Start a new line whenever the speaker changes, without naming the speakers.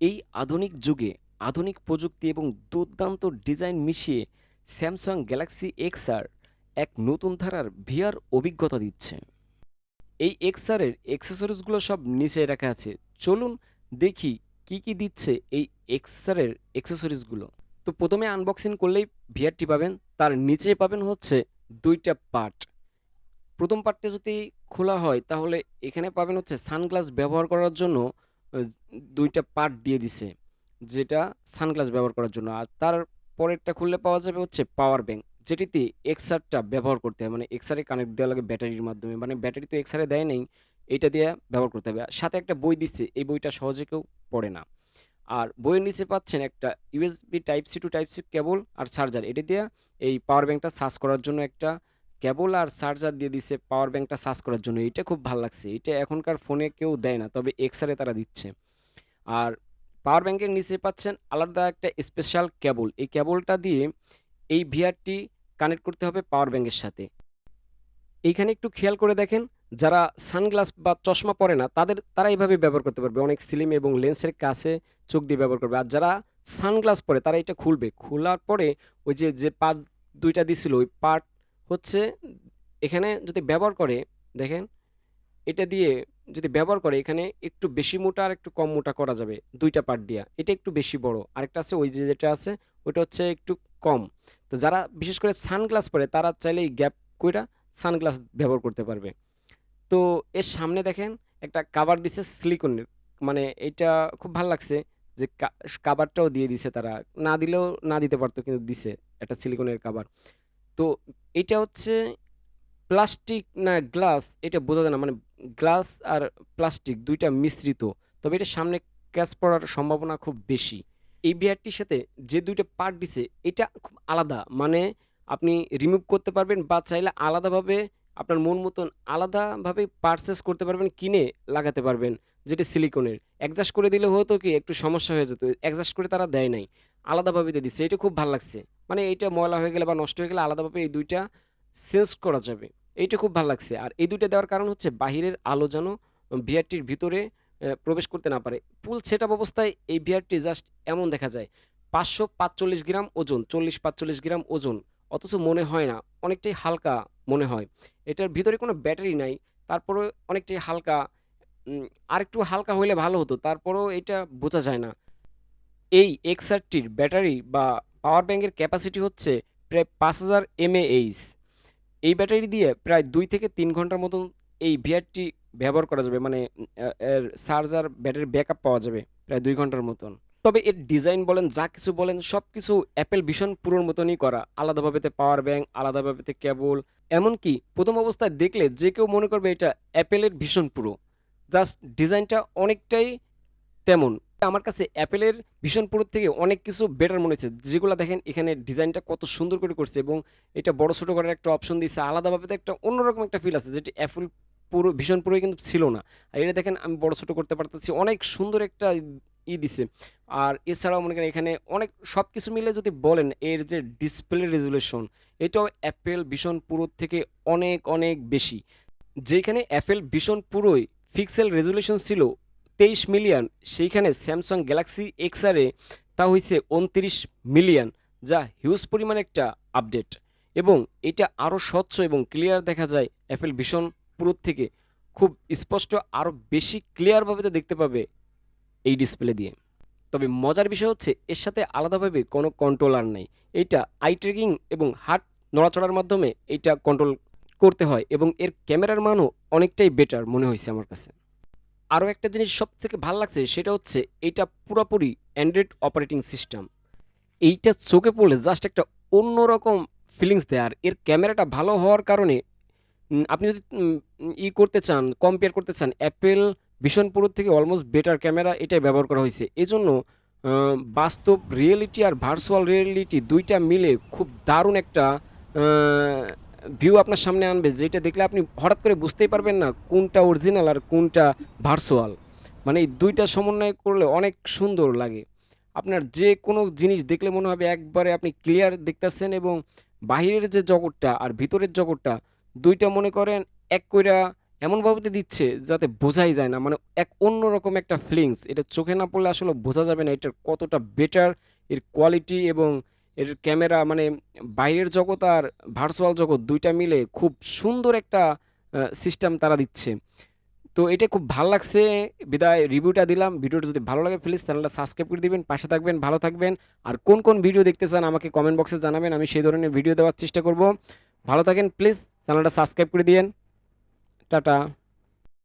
এই আধুনিক যুগে আধুনিক প্রযুক্তি এবং দুর্দান্ত ডিজাইন মিশিয়ে স্যামসাং গ্যালাক্সি এক্সআর এক নতুন ধারার ভিআর অভিজ্ঞতা দিচ্ছে। এই এক্সআরের অ্যাক্সেসরিজগুলো সব নিচে রাখা আছে। চলুন দেখি কি কি দিচ্ছে এই এক্সআরের অ্যাক্সেসরিজগুলো তো প্রথমে আনবক্সিং করলেই ভিআরটি পাবেন। তার নিচে পাবেন হচ্ছে দুইটা পার্ট। প্রথম পার্টটা যদি খোলা হয়, তাহলে এখানে পাবেন হচ্ছে সানগ্লাস ব্যবহার করার জন্য দুইটা পার্ট দিয়ে দিছে, যেটা সানগ্লাস ব্যবহার করার জন্য। আর তার পরেরটা খুললে পাওয়া যাবে হচ্ছে পাওয়ার ব্যাংক যেটিতে এক্সআরটা ব্যবহার করতে হয়। মানে এক্সআরে কানেক্ট দেওয়া লাগে ব্যাটারির মাধ্যমে। মানে ব্যাটারি তো এক্সারে দেয় নেই, এটা দিয়ে ব্যবহার করতে হবে। সাথে একটা বই দিচ্ছে এই বইটা সহজে কেউ পড়ে না। আর বইয়ের নিচে পাচ্ছেন একটা USB type C to type C cable R charger এটা দিয়ে এই পাওয়ার ব্যাংকটা চার্জ করার জন্য একটা কেবল আর চার্জার দিয়ে দিচ্ছে পাওয়ার ব্যাঙ্কটা চার্জ করার জন্য। এটা খুব ভালো লাগছে। এটা এখনকার ফোনে কেউ দেয় না, তবে এক্সআরে তারা দিচ্ছে। আর পাওয়ার ব্যাংকের নিচে পাচ্ছেন আলাদা একটা স্পেশাল কেবল এই কেবলটা দিয়ে এই ভিআরটি কানেক্ট করতে হবে পাওয়ার ব্যাঙ্কের সাথে। এইখানে একটু খেয়াল করে দেখেন, যারা সানগ্লাস বা চশমা পরে না, তাদের, তারা এইভাবে ব্যবহার করতে পারবে। অনেক স্লিম এবং লেন্সের কাছে চোখ দিয়ে ব্যবহার করবে। আর যারা সানগ্লাস পরে, তারা এটা খুলবে। খোলার পরে ওই যে যে পার্ট দুইটা দিছিল, ওই পার্ট হচ্ছে এখানে যদি ব্যবহার করে, দেখেন, এটা দিয়ে যদি ব্যবহার করে, এখানে একটু বেশি মোটা আর একটু কম মোটা করা যাবে দুইটা পার্ট দিয়া। এটা একটু বেশি বড়। আরেকটা আছে, ওই যেটা আছে, ওইটা হচ্ছে একটু কম। তো যারা বিশেষ করে সানগ্লাস পরে, তারা চাইলে এই গ্যাপ কইরা সানগ্লাস ব্যবহার করতে পারবে। তো এর সামনে দেখেন, একটা কাভার দিছে সিলিকনের মানে এটা খুব ভালো লাগছে যে কাভারটাও দিয়ে দিছে তারা। না দিলেও, না দিতে পারতো কিন্তু দিছে একটা সিলিকনের কাভার তো এটা হচ্ছে প্লাস্টিক না গ্লাস, এটা বোঝা যায় না। মানে গ্লাস আর প্লাস্টিক দুইটা মিশ্রিত। তবে এটা সামনে ক্র্যাশ পড়ার সম্ভাবনা খুব বেশি। এই বিয়ারটির সাথে যে দুইটা পার্ট দিছে, এটা খুব আলাদা। মানে আপনি রিমুভ করতে পারবেন বা চাইলে আলাদাভাবে আপনার মন মতন আলাদাভাবে পারচেস করতে পারবেন, কিনে লাগাতে পারবেন যেটা সিলিকনের অ্যাডজাস্ট করে দিলে হতো কি, একটু সমস্যা হয়ে যেত অ্যাডজাস্ট করে তারা দেয় নাই। আলাদাভাবে দিয়ে দিচ্ছে, এটা খুব ভালো লাগছে। মানে এইটা ময়লা হয়ে গেলে বা নষ্ট হয়ে গেলে আলাদাভাবে এই দুইটা চেঞ্জ করা যাবে। এইটা খুব ভালো লাগছে। আর এই দুইটা দেওয়ার কারণ হচ্ছে বাহিরের আলো যেন ভিআরটির ভিতরে প্রবেশ করতে না পারে। ফুল সেট অবস্থায় এই ভিআরটি জাস্ট এমন দেখা যায়, পাঁচশো পাঁচচল্লিশ গ্রাম ওজন, চল্লিশ পাঁচচল্লিশ গ্রাম ওজন। অথচ মনে হয় না, অনেকটাই হালকা মনে হয়। এটার ভিতরে কোনো ব্যাটারি নাই তারপরে অনেকটাই হালকা আর একটু হালকা হইলে ভালো হতো, তারপরেও এটা বোঝা যায় না। এই এক্সআরটির ব্যাটারি বা পাওয়ার ব্যাংকের ক্যাপাসিটি হচ্ছে প্রায় পাঁচ হাজার এমএএইচ। এই ব্যাটারি দিয়ে প্রায় দুই থেকে তিন ঘণ্টার মতন এই ভিআরটি ব্যবহার করা যাবে মানে এর চার্জার ব্যাটারি ব্যাকআপ পাওয়া যাবে, প্রায় দুই ঘণ্টার মতন। তবে এর ডিজাইন বলেন, যা কিছু বলেন সব কিছু অ্যাপেল ভীষণ পুরোর মতনই করা। আলাদাভাবেতে পাওয়ার ব্যাংক আলাদাভাবেতে কেবল এমনকি প্রথম অবস্থায় দেখলে যে কেউ মনে করবে এটা অ্যাপেলের ভীষণ পুরো। জাস্ট ডিজাইনটা অনেকটাই তেমন। আমার কাছে অ্যাপেলের ভীষণ পুরোর থেকে অনেক কিছু বেটার মনে হচ্ছে। যেগুলো দেখেন, এখানে ডিজাইনটা কত সুন্দর করে করছে এবং এটা বড় ছোটো করার একটা অপশন দিয়েছে আলাদাভাবে একটা অন্যরকম একটা ফিল আছে, যেটি অ্যাপেল পুরো, ভীষণ পুরোই কিন্তু ছিল না। আর এটা দেখেন, আমি বড় ছোটো করতে পারতেছি। অনেক সুন্দর একটা ই দিছে। আর এছাড়াও মনে করেন এখানে অনেক সব কিছু মিলে যদি বলেন, এর যে ডিসপ্লে রেজুলেশন এটাও অ্যাপেল ভীষণ পুরোর থেকে অনেক অনেক বেশি। যেখানে অ্যাপেল ভীষণ পুরোই পিক্সেল রেজুলেশন ছিল তেইশ মিলিয়ন সেইখানে স্যামসাং গ্যালাক্সি এক্সআরে তা হয়েছে উনত্রিশ মিলিয়ন যা হিউজ পরিমাণ একটা আপডেট এবং এটা আরও স্বচ্ছ এবং ক্লিয়ার দেখা যায় অ্যাপেল ভীষণ পুরোর থেকে। খুব স্পষ্ট, আরও বেশি ক্লিয়ারভাবে তো দেখতে পাবে এই ডিসপ্লে দিয়ে। তবে মজার বিষয় হচ্ছে, এর সাথে আলাদাভাবে কোনো কন্ট্রোলার নেই। এইটা আই ট্রেকিং এবং হার্ট নড়াচড়ার মাধ্যমে এইটা কন্ট্রোল করতে হয় এবং এর ক্যামেরার মানও অনেকটাই বেটার মনে হয়েছে আমার কাছে। আরও একটা জিনিস সব থেকে ভালো লাগছে সেটা হচ্ছে এটা পুরোপুরি অ্যান্ড্রয়েড অপারেটিং সিস্টেম এইটা চোখে পড়লে জাস্ট একটা অন্যরকম ফিলিংস দেয় আর এর ক্যামেরাটা ভালো হওয়ার কারণে আপনি যদি ই করতে চান কম্পেয়ার করতে চান অ্যাপেল ভিশন প্রোর থেকে অলমোস্ট বেটার ক্যামেরা এটাই ব্যবহার করা হয়েছে। এজন্য বাস্তব রিয়েলিটি আর ভার্চুয়াল রিয়েলিটি দুইটা মিলে খুব দারুণ একটা ভিউ আপনার সামনে আনবে, যেটা দেখলে আপনি হঠাৎ করে বুঝতেই পারবেন না কোনটা অরিজিনাল আর কোনটা ভার্চুয়াল মানে এই দুইটা সমন্বয় করলে অনেক সুন্দর লাগে। আপনার যে কোনো জিনিস দেখলে মনে হবে একবারে আপনি ক্লিয়ার দেখতেছেন এবং বাহিরের যে জগৎটা আর ভিতরের জগৎটা, দুইটা মনে করেন এক কইরা এমনভাবে দিচ্ছে যাতে বোঝাই যায় না। মানে এক অন্যরকম একটা ফিলিংস এটা চোখে না পড়লে আসলে বোঝা যাবে না এটার কতটা বেটার এর কোয়ালিটি এবং এর ক্যামেরা মানে বাইরের জগৎ আর ভার্চুয়াল জগৎ দুইটা মিলে খুব সুন্দর একটা সিস্টেম তারা দিচ্ছে। তো এটা খুব ভালো লাগছে। বিদায় রিভিউটা দিলাম। ভিডিওটা যদি ভালো লাগে প্লিজ চ্যানেলটা সাবস্ক্রাইব করে দিবেন, পাশে থাকবেন, ভালো থাকবেন। আর কোন কোন ভিডিও দেখতে চান আমাকে কমেন্ট বক্সে জানাবেন। আমি সেই ধরনের ভিডিও দেওয়ার চেষ্টা করব। ভালো থাকেন প্লিজ চ্যানেলটা সাবস্ক্রাইব করে দিয়েন। টাটা।